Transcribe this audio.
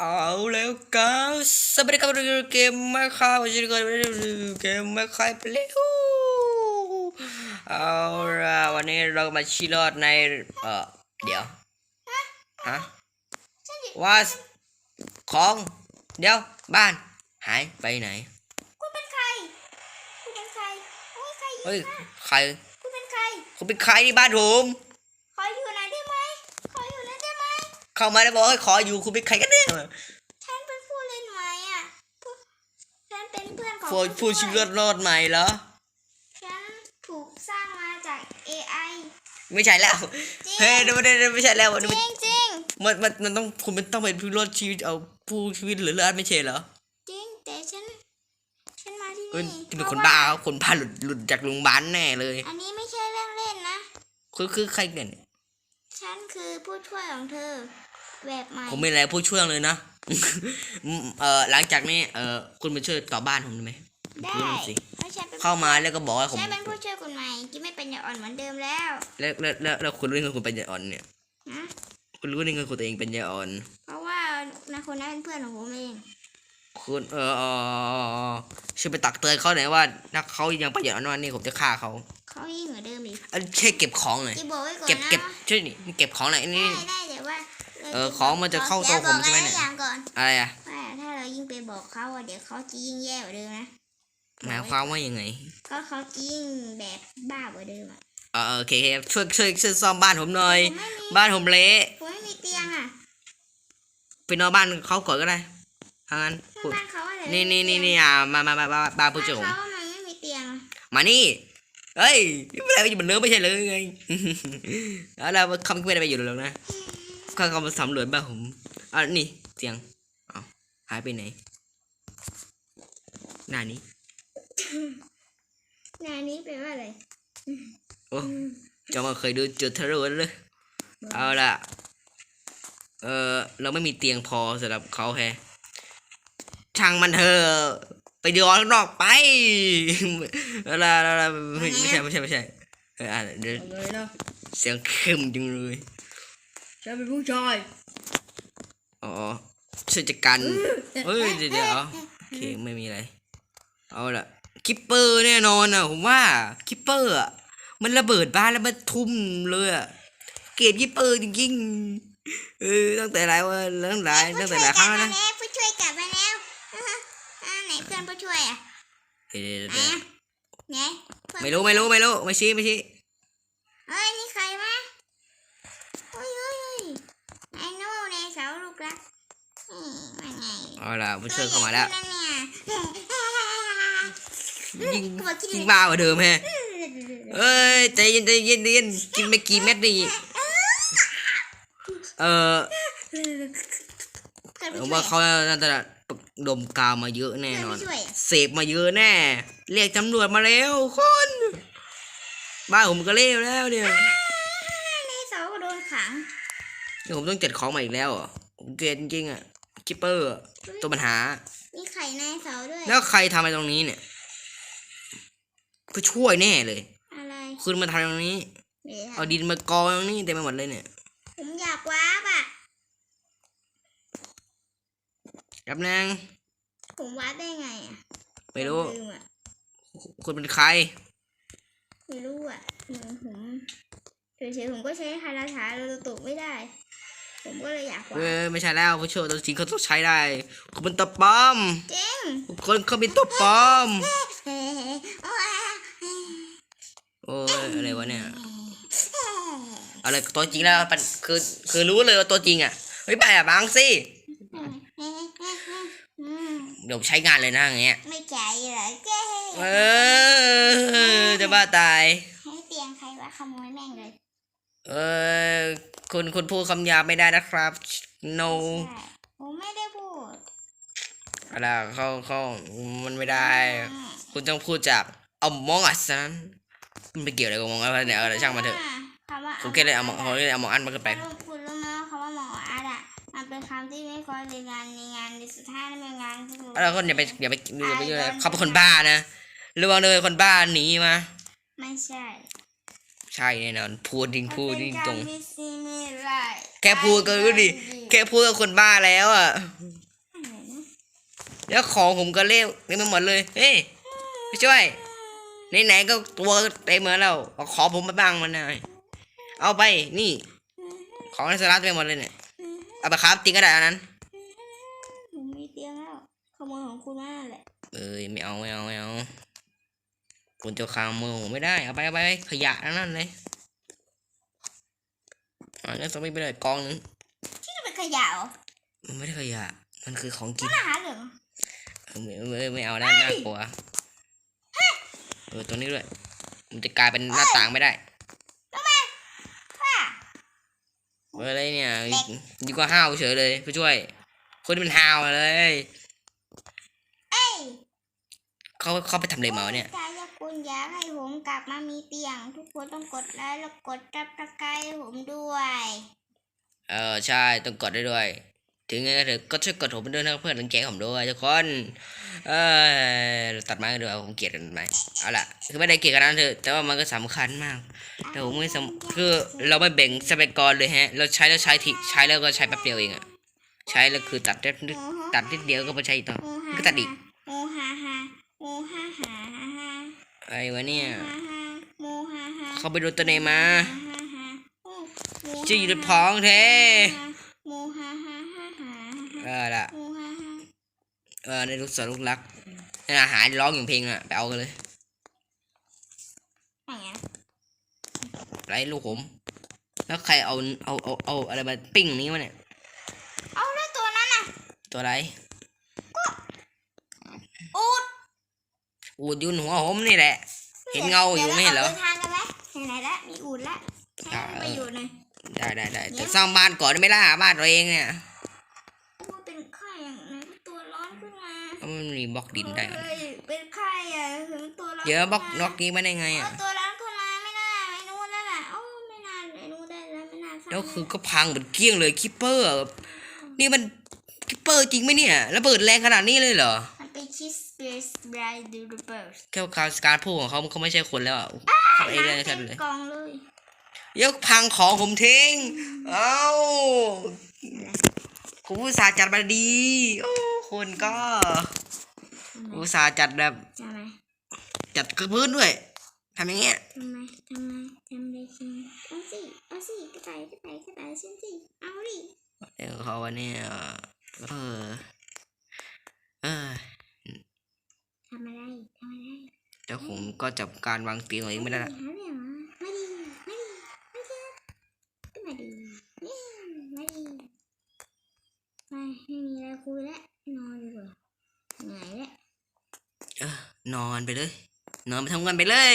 เอาแล้วกันสวัสดีครับเกมไม่ค่ายวันนี้ก็เกมไม่ค่ายไปแล้วเอาละวันนี้เรามาชีรอดในเอ่อเดี๋ยวฮะว่าของเดี๋ยวบ้านหายไปไหนคุณเป็นใครคุณเป็นใครโอ้ยใครยิงเฮ้ยนะใครคุณเป็นใครคุณเป็นใครที่บ้านผม เข้ามาแล้วบอกให้ขออยู่คุณเป็นใครกันเนี่ยฉันเป็นผู้เล่นใหม่อะผู้ฉันเป็นเพื่อนของผู้ผู้ชีรอดรอดใหม่เหรอฉันถูกสร้างมาจาก AI ไม่ใช่แล้วจริงเฮ้ยเดี๋ยวไม่ได้ไม่ใช่แล้วมันจริงจริงมันมันมันต้องคุณมันต้องเป็นผู้รอดชีวิตเอาผู้ชีวิตหรือเลือดไม่ใช่เหรอจริงแต่ฉันฉันมาที่เอ้ยนี่ที่เป็นพคระนว่บ้าครับคนพาหลุดหลุดจากโรงพยาบาลแน่เลย อันนี้ไม่ใช่เรื่องเล่นนะคือคือใครกันเนี่ยฉันคือผู้ช่วยของเธอ แบบใหม่ผมไม่อะไรผู้ช่วยเลยนะอืมเอ่อหลังจากนี้เอ่อคุณมาช่วยต่อบ้านผมได้ไหมได้ดูหน่อยสิเพราะฉันเป็นเข้ามาแล้วก็บอกว่าผมฉันเป็นผู้ช่วยคนใหม่ที่ไม่เป็นยาอ่อนเหมือนเดิมแล้ว แล้วแล้วแล้วแล้วคุณรู้ได้ไงคุณเป็นยาอ่อนเนี่ยนะคุณรู้ได้ไงคุณตัวเองเป็นยาอ่อน เพราะว่านาคนนั้นเป็นเพื่อนของผมเองคุณเออเออเออเออช่วยไปตักเตือนเขาหน่อยว่าถ้าเขายังประหยัดอ่อนนี่ผมจะฆ่าเขาเขายิ่งกว่าเดิมอีกเอ้ยแค่เก็บของหน่อยที่บอกไว้ก่อนเก็บนะเก็บช่วยนี่เก็บของหน่อยได้นี่ได้แต่ว่า เออของมันจะเข้าตัวผมใช่ไหมเนี่ยดี๋วบอกอะรอย่างก่อนอะไรอะว่าถ้าเรายิ่งไปบอกเขาอะเดี๋ยวเขาจะยิ่งแย่กว่าเดิมนะหมายความว่ายังไง ก็เขาจะยิ่งแบบบ้ากว่าเดิมอะเออโอเคครับช่วยช่วยช่วยซ่อมบ้านผมหน่อยผมไม่มีบ้านผมเละผมไม่มีเตียงอะไปนอนบ้านเขาก่อนก็ได้ทางนั้นถ้าพูดบ้านเขาอะไรนี่นี่นี่นี่อ่ามามามามาบ้านผู้บ้านเจ้าผมเขามันไม่มีเตียงอะมานี่เฮ้ยไม่ได้อยู่บนเรือไม่ใช่เลยไงแล้วเราคำไม่ได้ไปอยู่หรอกนะ ข้าเขามาสำรวจบ้านผมอะนี่เตียงอ้าวหายไปไหน หน้านี้งานี้แปลว่าอะไรโอ้จะมาเคยดูจุดทะลุเลยเอาละเออเราไม่มีเตียงพอสำหรับเขาแฮช่างมันเถอะไปยวข้างนอกไปเอาล่ะเอาล่ะไม่ใช่ไม่ใช่ไม่ใช่เออเดี๋ยวเสียงเข้มจังเลย ฉันเป็นผู้ชาย อ๋อช่วยจัดการเฮ้ยเดี๋ยวเดี๋ยวโอเคไม่มีอะไร เอาล่ะคิปเปอร์แน่นอนอะผมว่าคิปเปอร์อะมันระเบิดบ้านแล้วมันทุ่มเลยอะเกลียดคิปเปอร์จริงๆเออตั้งแต่หลายวันตั้งหลายตั้งแต่หลายครั้งแล้วนะผู้ช่วยกลับมาแล้วอ่าฮะอ่าไหนเพื่อนผู้ช่วยอะเดี๋ยวไหนเดี๋ยวอะไหนเพื่อนไม่รู้ไม่รู้ไม่รู้ไม่ชี้ไม่ชี้เฮ้ยนี่ใครวะเฮ้ยเฮ้ยเฮ้ยไอ้โน่ในเสาลูกรักนี่มาไงเอาล่ะผู้ช่วยเข้ามาแล้วตัวใหญ่ขึ้นแล้วเนี่ยยิงกลัวกินยิงบ้ากว่าเดิมแฮะเอ้ยใจเย็นใจเย็นใจเย็นกินไม่กี่เม็ดนี่เออเพื่อนผผู้มช่วว่ายเขาน่าจะดมกาวมาเยอะแน่เพื่อนนอนผู้ช่วยเสพมาเยอะแน่ เรียกตำรวจมาแล้วคน บ้านผมก็เล่แล้วเนี่ย นี่ผมต้องจัดของมาอีกแล้วเหรอผมเกลียดจริงๆอะคิปเปอร์อะตัวปัญหา มีไข่ในเสาด้วย แล้วใครทำอะไรตรงนี้เนี่ยก็ช่วยแน่เลย อะไร คุณมาทำตรงนี้เดี๋ยวเอาดินมากองตรงนี้เต็มไปหมดเลยเนี่ย ผมอยากวาร์ปอะครับนางผมวาร์ปได้ไงอะ ไม่รู้ลืมอะคุณเป็นใคร ไม่รู้อะเหมือนผม เฉยๆผมก็ใช้คาราถาเราตุกไม่ได้ ผมก็เลยอยากวาเอร์ปอไม่ใช่แล้วผู้ช่วยตัวจริงเขาต้องใช้ได้คุณเป็นตัวปลอมจริงคนเขาเป็นตัวปลอมเฮ้โอ้ยโอ้ยอะไรวะเนี่ยอะไรตัวจริงแล้วมันคือคือรู้เลยว่าตัวจริงอะไม่ไปอะบังสิอืมเดี๋ยวใช้งานเลยนะอย่างเงี้ยไม่ใจเหรอแกเออจะบ้าตาย ให้เตียงใครวะขโมยแม่งเลย เออคุณคุณพูดคำหยาบไม่ได้นะครับ no ใช่ผมไม่ได้พูดอะไรเขาเขามันไม่ได้ คุณต้องพูดจากเอามองอัดนั้นมันไปเกี่ยวอะไรกับมองอัดเนี่ยอะไรช่างมันเถอะคำว่าผมแค่เลยเอามองเขาเลยเอามองอันมาขึ้นไปคุณคุณรู้ไหมว่าคำว่าหมออาร์ตอะมันเป็นคำที่ไม่ค่อยในงานในงานในสุดท้ายในงานที่ผมแล้วคนอย่าไปอย่าไปอย่าไปอย่าไปเขาเป็นคนบ้านะระวังเลยคนบ้าหนีมาไม่ใช่ ใช่แน่นอนพูดจริงพูดจริงตรงมันเป็นคำที่ซีไม่ไรแค่พูดก็รู้ดิไแค่พูดกับคนบ้าแล้วอะอะไรนะแล้วของผมก็เลี้ยวเต็มไปหมดเลย เฮ้ยไปช่วยไหนๆก็ตัวเต็มหมดแล้วเอาขอผมมาบ้างมันหน่อยเอาไปนี่ ของในสาระเต็มไปหมดเลยเนี่ยเอาไปครับจริงก็ได้อันนั้นผมมีเตียงแล้วขโมยของคุณมาแหละเอ้ยไม่เอาไม่เอาไม่เอา คุณจะคามมือผมไม่ได้ เอาไปเอาไปขยะทั้งนั้นเลยอันนี้สมัยไปเลยกองนึงที่จะเป็นขยะเหรอมันไม่ได้ขยะ มันคือของกินอาหารเหรอเออไม่ไม่ไม่เอาแล้วน่ากลัวเออตัวนี้ด้วย มันจะกลายเป็นหน้าต่างไม่ได้ว่าเอออะไรเนี่ยดีกว่าห้าวเฉยเลยผู้ช่วย คนที่มันห้าวเลยเอ้ยเขาเขาไปทำอะไรมาวะเนี่ยถ้า อยากคุณอยากให้ผมกลับมามีเตียง ทุกคนต้องกดไลค์แล้วกดจับตะไคร้ให้ผมด้วยเออใช่ต้องกดได้ด้วย ถึงไงก็เถอะก็ช่วยกดผมด้วยนะเพื่อนรังแกผมด้วยทุกคนเออตัดไม้กันด้วยผมเกลียดกันไหมเอาล่ะคือไม่ได้เกลียดกันนั้นเถอะแต่ว่ามันก็สำคัญมากแต่ผมไม่สำคือเราไม่แบ่งทรัพยากรเลยฮะ เราใช้แล้วใช้ทีใช้แล้วก็ใช้แป๊บเดียวเองอะใช้แล้วคือตัดได้นิดตัดนิดเดียวก็ไปใช้ต่อโมฮาก็ตัดอีกโมฮาฮาโมฮาฮาฮาฮา อะไรวะเนี่ยโมฮาฮาโมฮาฮาเขาไปดูตัวไหนมาโมฮาฮาโอ้โมฮาฮาชื่ออยู่ในท้องแท้โมฮาฮาฮาฮาเออล่ะโมฮาฮาเออในลูกสาวลูกรักในอาหารร้องอย่างเพลงอะไปเอากันเลยอย่างเงี้ยไรลูกผม แล้วใครเอาเอาเอาเอาอะไรมาปิ้งนี้มาเนี่ย เอาแล้วตัวนั้นน่ะ ตัวอะไรอูด อูดยุนหัวผมนี่แหละ เห็นเงาอยู่ไม่เห็นเหรอดี๋ยวาดินทางกันไหมเห็นไหนละมีอูดละใช้อ่าประโยชน์หน่อยได้ได้ได้แต่สร้างบ้านก่อนได้ไหม่ล่ะบ้านตัวเองเนี่ยว่าเป็นไข้อย่างไหนตัวร้อนขึ้นมามันมีบล็อกดินได้เหรอเอ้ยเป็นไข้อะถึงตัวร้อนเดี๋ยวบล็อกขึ้นบมาล็อกนี้มาได้ไงเอาอะตัวร้อนขึ้นมาไม่น่าไม่นู้นแล้วล่ะโอ้ไม่น่าไม่นู้นได้แล้วไม่น่าสร้างแล้วคือก็พังเหมือนเกลี้ยงเลยคิปเปอร์อะนี่มันคิปเปอร์จริงไหมเนี่ยระเบิดแรงขนาดนี้เลยเหรอ มันเป็นชีสเบ สบรายดูดเบิร์สแค่การการพูดของเขาเขาไม่ใช่คนแล้วอะเขาเอเลยชัดเลยกองเลยยกพังของผมทิ้ง เอ้าคุณอุตส่าห์จัดมาดีโอ้คนก็อุตส่าห์จัดแบบทำไมจัดกระพื้นด้วยทำอย่างเงี้ยทำไมทำไมทำได้จริงเอาสิเอาสิกระต่ายกระต่ายกระต่ายฉันสิเอาดิเดี๋ยวเขาวันนี้เออเออ ทำอะไรทำอะไรแต่ผมก็จับการวางเตียงของเองไม่ได้ละหาเรื่องเหรอไม่ดีไม่ดีไม่ดีก็ไม่ดีนี่ไม่ดีไม่ไม่มีอะไรคุยแล้วนอนดีกว่าเหนื่อยแล้วเออนอนไปเลย นอนไปทำงานไปเลย